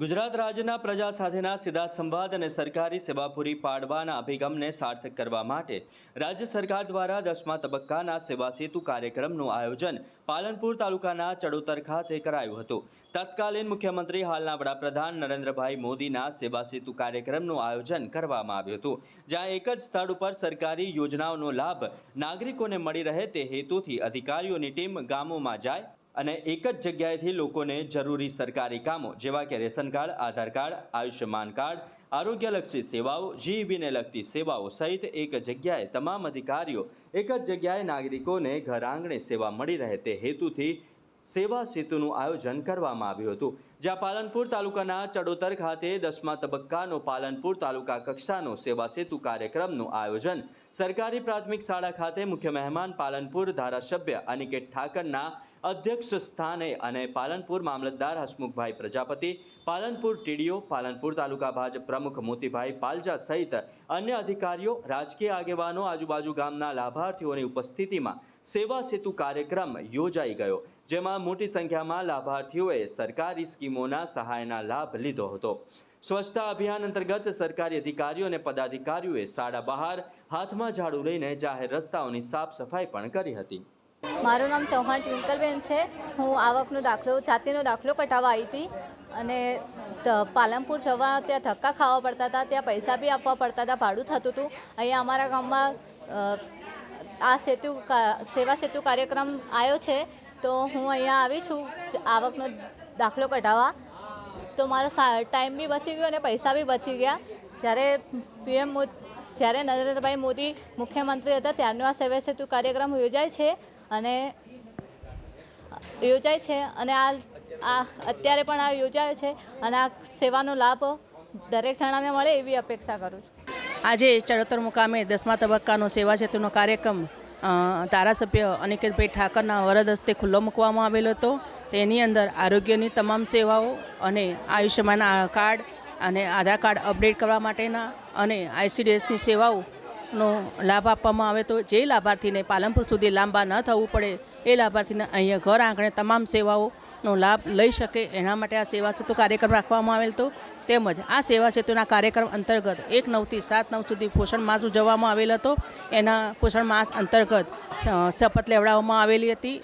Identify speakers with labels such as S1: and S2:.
S1: ગુજરાત રાજ્યના પ્રજા સાથેના સીધા સંવાદ અને સરકારી સેવા પૂરી પાડવાના અભિગમને સાર્થક કરવા માટે રાજ્ય સરકાર દ્વારા દસમા તબક્કાના સેવા સેતુ કાર્યક્રમનું આયોજન પાલનપુર તાલુકાના ચડોતર ખાતે કરાયું હતું. તત્કાલીન મુખ્યમંત્રી હાલના વડાપ્રધાન નરેન્દ્રભાઈ મોદીના સેવા સેતુ કાર્યક્રમનું આયોજન કરવામાં આવ્યું હતું, જ્યાં એક જ સ્થળ ઉપર સરકારી યોજનાઓનો લાભ નાગરિકોને મળી રહે તે હેતુથી અધિકારીઓની ટીમ ગામોમાં જાય અને એક જ જગ્યાએથી લોકોને જરૂરી સરકારી કામો, જેવા કે ration card, Aadhaar card, Ayushman card, આરોગ્યલક્ષી સેવાઓ, જીઈબીને લગતી સેવાઓ સહિત એક જગ્યાએ તમામ અધિકારીઓ, એક જ જગ્યાએ નાગરિકોને ઘર આંગણે સેવા મળી રહે તે હેતુથી સેવા સેતુનું આયોજન કરવામાં આવ્યું હતું. જ્યાં પાલનપુર તાલુકાના ચડોતર ખાતે દસમા તબક્કાનો પાલનપુર તાલુકા કક્ષાનો સેવા સેતુ કાર્યક્રમનું આયોજન સરકારી પ્રાથમિક શાળા ખાતે મુખ્ય મહેમાન પાલનપુર ધારાસભ્ય અનિકેત ઠાકરના અધ્યક્ષ સ્થાને અને પાલનપુર મામલતદાર હસમુખભાઈ પ્રજાપતિ, પાલનપુર ટીડીઓ, પાલનપુર તાલુકા ભાજપ પ્રમુખ મોતીભાઈ પાલજા સહિત અન્ય અધિકારીઓ, રાજકીય આગેવાનો, આજુબાજુ ગામના લાભાર્થીઓની ઉપસ્થિતિમાં સેવા સેતુ કાર્યક્રમ યોજાઈ ગયો, જેમાં મોટી સંખ્યામાં લાભાર્થીઓએ સરકારી સ્કીમોના સહાયના લાભ લીધો હતો. સ્વચ્છતા અભિયાન અંતર્ગત સરકારી અધિકારીઓ અને પદાધિકારીઓએ શાળા બહાર હાથમાં ઝાડુ લઈને જાહેર રસ્તાઓની સાફ સફાઈ પણ કરી હતી.
S2: મારું નામ ચૌહાણ ટ્વિંકલબેન છે. હું આવકનો દાખલો, જાતિનો દાખલો કઢાવવા આવી હતી અને પાલનપુર જવા ત્યાં ધક્કા ખાવા પડતા હતા, ત્યાં પૈસા બી આપવા પડતા હતા, ભાડું થતું હતું. અહીંયા અમારા ગામમાં આ સેતુ સેવા સેતુ કાર્યક્રમ આવ્યો છે. તો હું અહીંયા આવી છું, આવકનો દાખલો કઢાવવા. તો મારો ટાઈમ બી બચી ગયો અને પૈસા બી બચી ગયા. જ્યારે પીએમ જ્યારે નરેન્દ્રભાઈ મોદી મુખ્યમંત્રી હતા, ત્યારનો આ સેવા સેતુ કાર્યક્રમ યોજાય છે અને યોજાય છે અને આ આ અત્યારે પણ આ યોજાયો છે અને આ સેવાનો લાભ દરેક જણાને મળે એવી અપેક્ષા કરું છું.
S3: આજે ચડોતર મુકામે દસમા તબક્કાનો સેવા સેતુનો કાર્યક્રમ ધારાસભ્ય અનિકેતભાઈ ઠાકરના વરદ હસ્તે ખુલ્લો મૂકવામાં આવેલો હતો. તેની અંદર આરોગ્યની તમામ સેવાઓ અને આયુષ્યમાન કાર્ડ અને આધાર કાર્ડ અપડેટ કરવા માટેના અને આઈસીડીએસની સેવાઓનો લાભ આપવામાં આવે તો જે લાભાર્થીને પાલનપુર સુધી લાંબા ન થવું પડે એ લાભાર્થીને અહીંયા ઘર આંગણે તમામ સેવાઓનો લાભ લઈ શકે. એના માટે આ સેવા સેતુ કાર્યક્રમ રાખવામાં આવેલ હતો. તેમજ આ સેવા સેતુના કાર્યક્રમ અંતર્ગત એક નવથી સાત નવ સુધી પોષણ માસ ઉજવવામાં આવેલ હતો. એના પોષણ માસ અંતર્ગત શપથ લેવડાવવામાં આવેલી હતી.